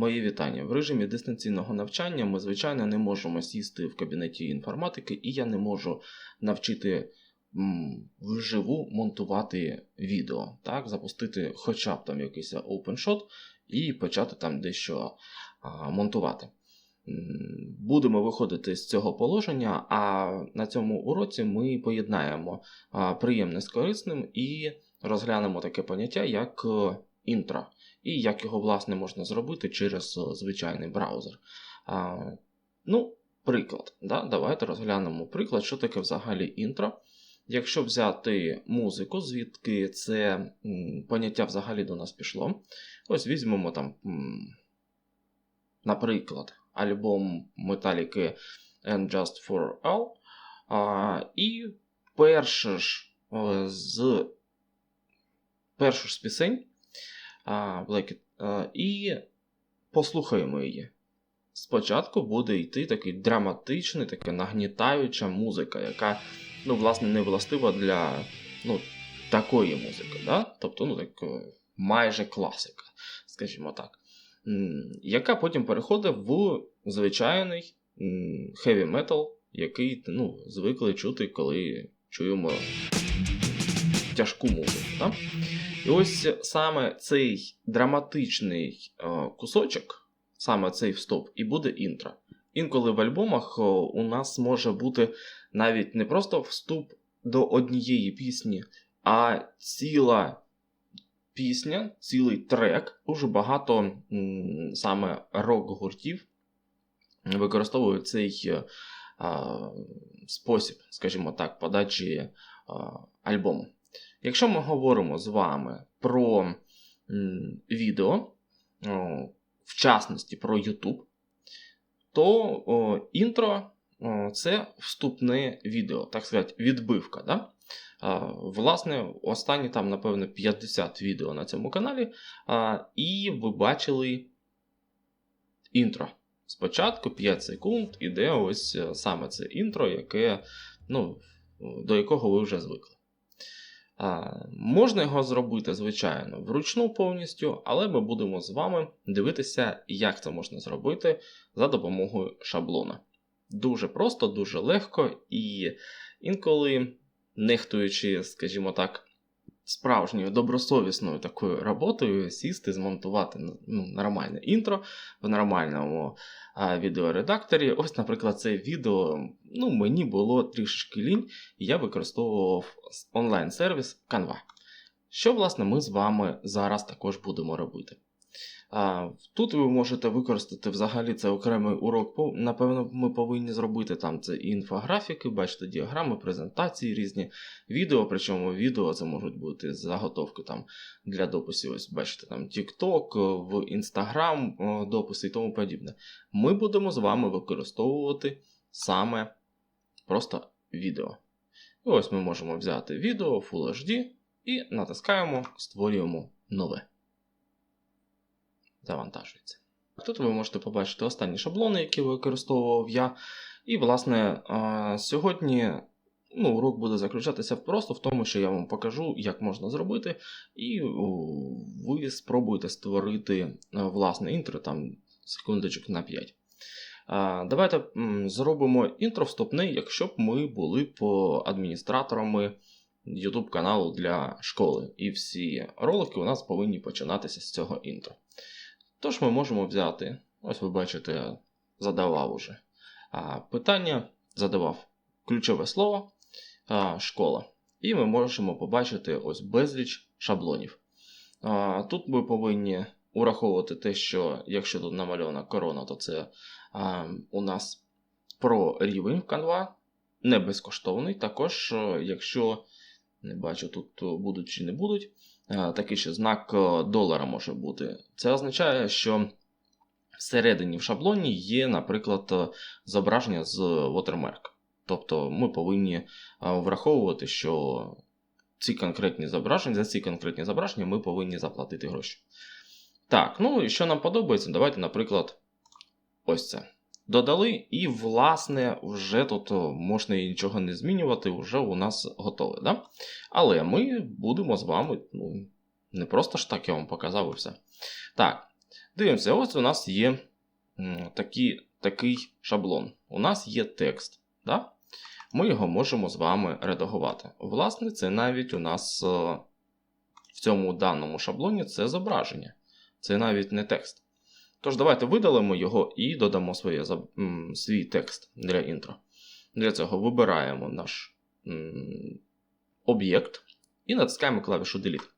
Мої вітання. В режимі дистанційного навчання ми, звичайно, не можемо сісти в кабінеті інформатики, і я не можу навчити вживу монтувати відео, так, запустити хоча б там якийсь OpenShot і почати там дещо а, монтувати. Будемо виходити з цього положення, а на цьому уроці ми поєднаємо приємне з корисним і розглянемо таке поняття, як е, інтро і як його власне можна зробити через е, звичайний браузер. А, ну, приклад. Да? Давайте розглянемо приклад, що таке взагалі інтро. Якщо взяти музику, звідки це поняття взагалі до нас пішло, ось візьмемо там, наприклад, альбом Металіки And Just For All. А, і перше ж е, з першу ж з пісень Black, і послухаємо її. Спочатку буде йти такий драматичний, така нагнітаюча музика, яка, ну, власне, не властива для ну, такої музики. Да? Тобто, ну, так, е, майже класика, скажімо так. Яка потім переходить в звичайний хеві метал, який ну, звикли чути, коли чуємо тяжку музику. Да? Ось саме цей драматичний е, кусочок, саме цей вступ, і буде інтро. Інколи в альбомах е, у нас може бути навіть не просто вступ до однієї пісні, а ціла пісня, цілий трек. Дуже багато саме рок-гуртів використовують цей е, а, спосіб, скажімо так, подачі а, альбому. Якщо ми говоримо з вами про м, відео, о, в частності про YouTube, то о, інтро о, це вступне відео, так сказати, відбивка. Да? А, власне, останні там, напевно, 50 відео на цьому каналі, а, і ви бачили інтро. Спочатку 5 секунд іде ось е, саме це інтро, яке, ну, до якого ви вже звикли. А, Можна його зробити, звичайно, вручну повністю, але ми будемо з вами дивитися, як це можна зробити за допомогою шаблона. Дуже просто, дуже легко і інколи, нехтуючи, скажімо так, справжньою добросовісною такою роботою, сісти, змонтувати ну, нормальне інтро в нормальному а, відеоредакторі. Ось, наприклад, це відео ну, мені було трішечки лінь, і я використовував онлайн-сервіс Canva. Що, власне, ми з вами зараз також будемо робити. Тут ви можете використати взагалі це окремий урок. Напевно, ми повинні зробити там це інфографіки, бачите, діаграми, презентації, різні відео. Причому відео це можуть бути заготовки там для дописів. Ось бачите, там TikTok, в Instagram дописи і тому подібне. Ми будемо з вами використовувати саме просто відео. І ось ми можемо взяти відео Full HD і натискаємо, створюємо нове завантажується. Тут ви можете побачити останні шаблони, які використовував я. І, власне, сьогодні ну, урок буде заключатися просто в тому, що я вам покажу, як можна зробити, і ви спробуєте створити власне інтро там секундочок на 5. Давайте зробимо інтро вступне, якщо б ми були по адміністраторами YouTube каналу для школи. І всі ролики у нас повинні починатися з цього інтро. Тож ми можемо взяти, ось ви бачите, задавав уже а, питання, задавав ключове слово а, школа. І ми можемо побачити ось безліч шаблонів. А, Тут ми повинні ураховувати те, що якщо тут намальована корона, то це а, у нас про рівень в Canva, не безкоштовний. Також, якщо не бачу, тут будуть чи не будуть. Е, такий ще знак е, долара може бути. Це означає, що всередині в шаблоні є, наприклад, е, зображення з watermark. Тобто ми повинні враховувати, що ці конкретні зображення, за ці конкретні зображення ми повинні заплатити гроші. Так, ну і що нам подобається, давайте, наприклад, ось це. Додали, і, власне, вже тут можна і нічого не змінювати, вже у нас готове. Да? Але ми будемо з вами, ну, не просто ж так я вам показав і все. Так, Дивимося, ось у нас є такі, такий шаблон. У нас є текст. Да? Ми його можемо з вами редагувати. Власне, це навіть у нас е, в цьому даному шаблоні це зображення. Це навіть не текст. Тож, давайте видалимо його і додамо своє, свій текст для інтро. Для цього вибираємо наш об'єкт і натискаємо клавішу Delete.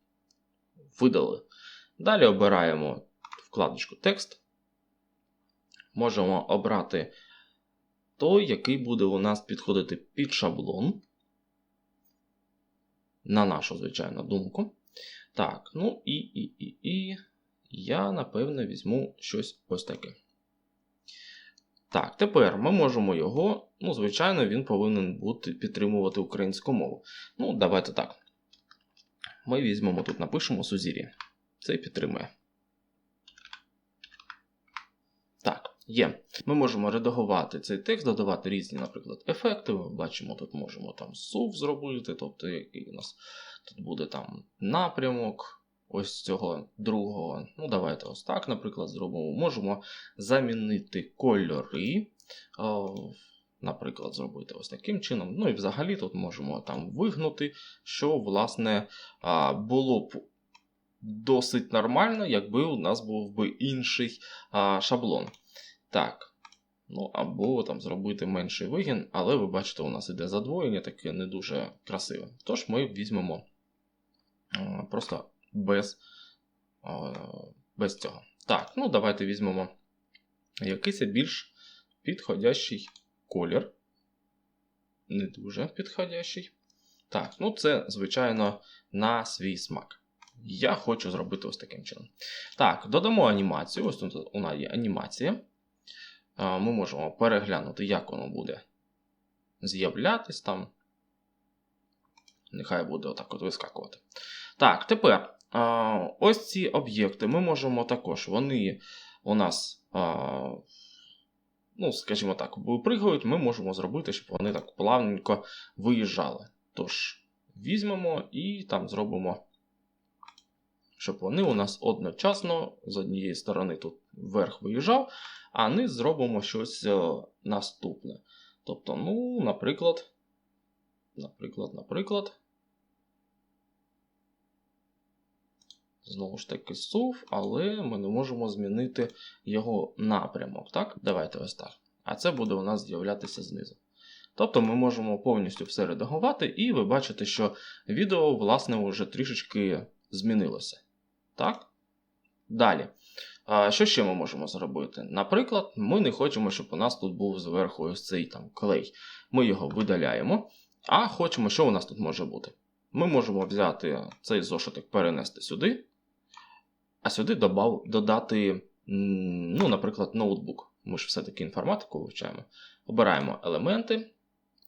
Видали. Далі обираємо вкладочку Текст. Можемо обрати той, який буде у нас підходити під шаблон. На нашу, звичайно, думку. Так, ну і, і, і, і я, напевно, візьму щось ось таке. Так, тепер ми можемо його, ну, звичайно, він повинен бути підтримувати українську мову. Ну, давайте так. Ми візьмемо тут, напишемо Сузір'я. Це підтримує. Так, є. Ми можемо редагувати цей текст, додавати різні, наприклад, ефекти. Ми бачимо, тут можемо там сув зробити, тобто який у нас тут буде там напрямок ось цього другого. Ну, давайте ось так, наприклад, зробимо. Можемо замінити кольори. Наприклад, зробити ось таким чином. Ну і взагалі тут можемо там вигнути, що, власне, було б досить нормально, якби у нас був би інший шаблон. Так. Ну, або там зробити менший вигін, але ви бачите, у нас іде задвоєння, таке не дуже красиве. Тож ми візьмемо просто без, без цього. Так, ну давайте візьмемо якийсь більш підходящий колір. Не дуже підходящий. Так, ну це, звичайно, на свій смак. Я хочу зробити ось таким чином. Так, додамо анімацію. Ось тут у нас є анімація. Ми можемо переглянути, як воно буде з'являтись там. Нехай буде отак от вискакувати. Так, тепер ось ці об'єкти ми можемо також. Вони у нас, ну, скажімо так, випригають, ми можемо зробити, щоб вони так плавненько виїжджали. Тож, візьмемо і там зробимо щоб вони у нас одночасно з однієї сторони тут вверх виїжджав, а низ зробимо щось е, наступне. Тобто, ну, наприклад, наприклад, наприклад. Знову ж таки сув, але ми не можемо змінити його напрямок. Так? Давайте ось так. А це буде у нас з'являтися знизу. Тобто ми можемо повністю все редагувати, і ви бачите, що відео, власне, вже трішечки змінилося. Так? Далі. А, Що ще ми можемо зробити? Наприклад, ми не хочемо, щоб у нас тут був зверху ось цей там клей. Ми його видаляємо. А хочемо, що у нас тут може бути? Ми можемо взяти цей зошиток, перенести сюди, а сюди добав, додати, ну, наприклад, ноутбук. Ми ж все-таки інформатику вивчаємо. Обираємо елементи.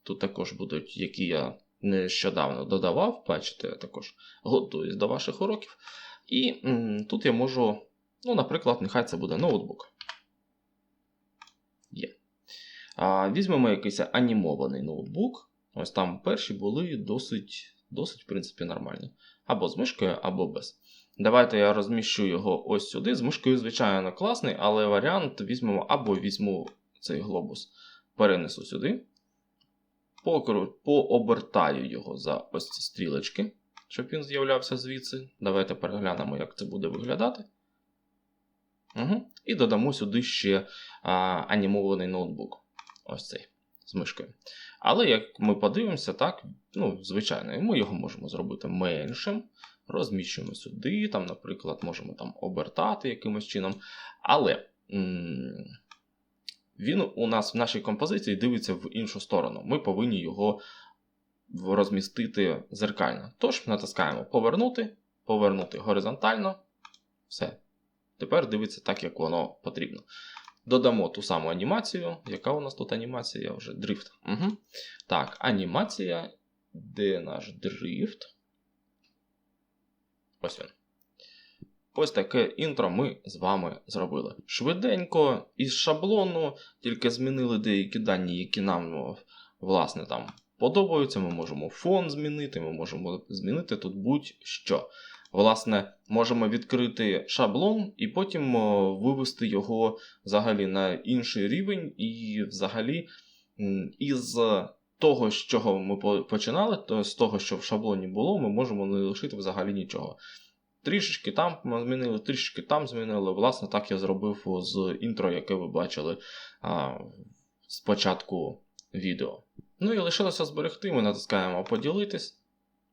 Тут також будуть, які я нещодавно додавав, бачите, я також готуюсь до ваших уроків. І м, тут я можу, ну, наприклад, нехай це буде ноутбук. Є. А, Візьмемо якийсь анімований ноутбук. Ось там перші були досить, досить, в принципі, нормальні. Або з мишкою, або без. Давайте я розміщу його ось сюди. З мишкою, звичайно, класний, але варіант візьмемо або візьму цей глобус, перенесу сюди. Пообертаю його за ось ці стрілочки, щоб він з'являвся звідси. Давайте переглянемо, як це буде виглядати. Угу. І додамо сюди ще а, анімований ноутбук. Ось цей з мишкою. Але як ми подивимося, так, ну, звичайно, ми його можемо зробити меншим. Розміщуємо сюди, там, наприклад, можемо там обертати якимось чином. Але. Він у нас в нашій композиції дивиться в іншу сторону. Ми повинні його розмістити зеркально. Тож натискаємо повернути, повернути горизонтально. Все. Тепер дивиться так, як воно потрібно. Додамо ту саму анімацію. Яка у нас тут анімація? Вже дрифт. Угу. Так, анімація. Де наш дрифт? Ось він. Ось таке інтро ми з вами зробили. Швиденько, із шаблону, тільки змінили деякі дані, які нам, власне, там подобаються. Ми можемо фон змінити, ми можемо змінити тут будь-що. власне, можемо відкрити шаблон і потім вивести його взагалі на інший рівень, і взагалі із того, з чого ми починали, то з того, що в шаблоні було, ми можемо не лишити взагалі нічого. Трішечки там змінили, трішечки там змінили. Власне, так я зробив з інтро, яке ви бачили а, спочатку відео. Ну і лишилося зберегти. Ми натискаємо поділитись.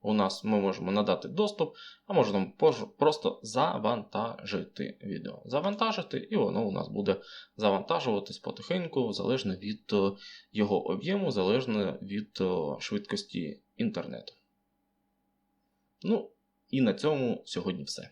У нас ми можемо надати доступ, а можемо просто завантажити відео. Завантажити, і воно у нас буде завантажуватись потихеньку, залежно від е, його об'єму, залежно від е, швидкості інтернету. Ну, і на цьому сьогодні все.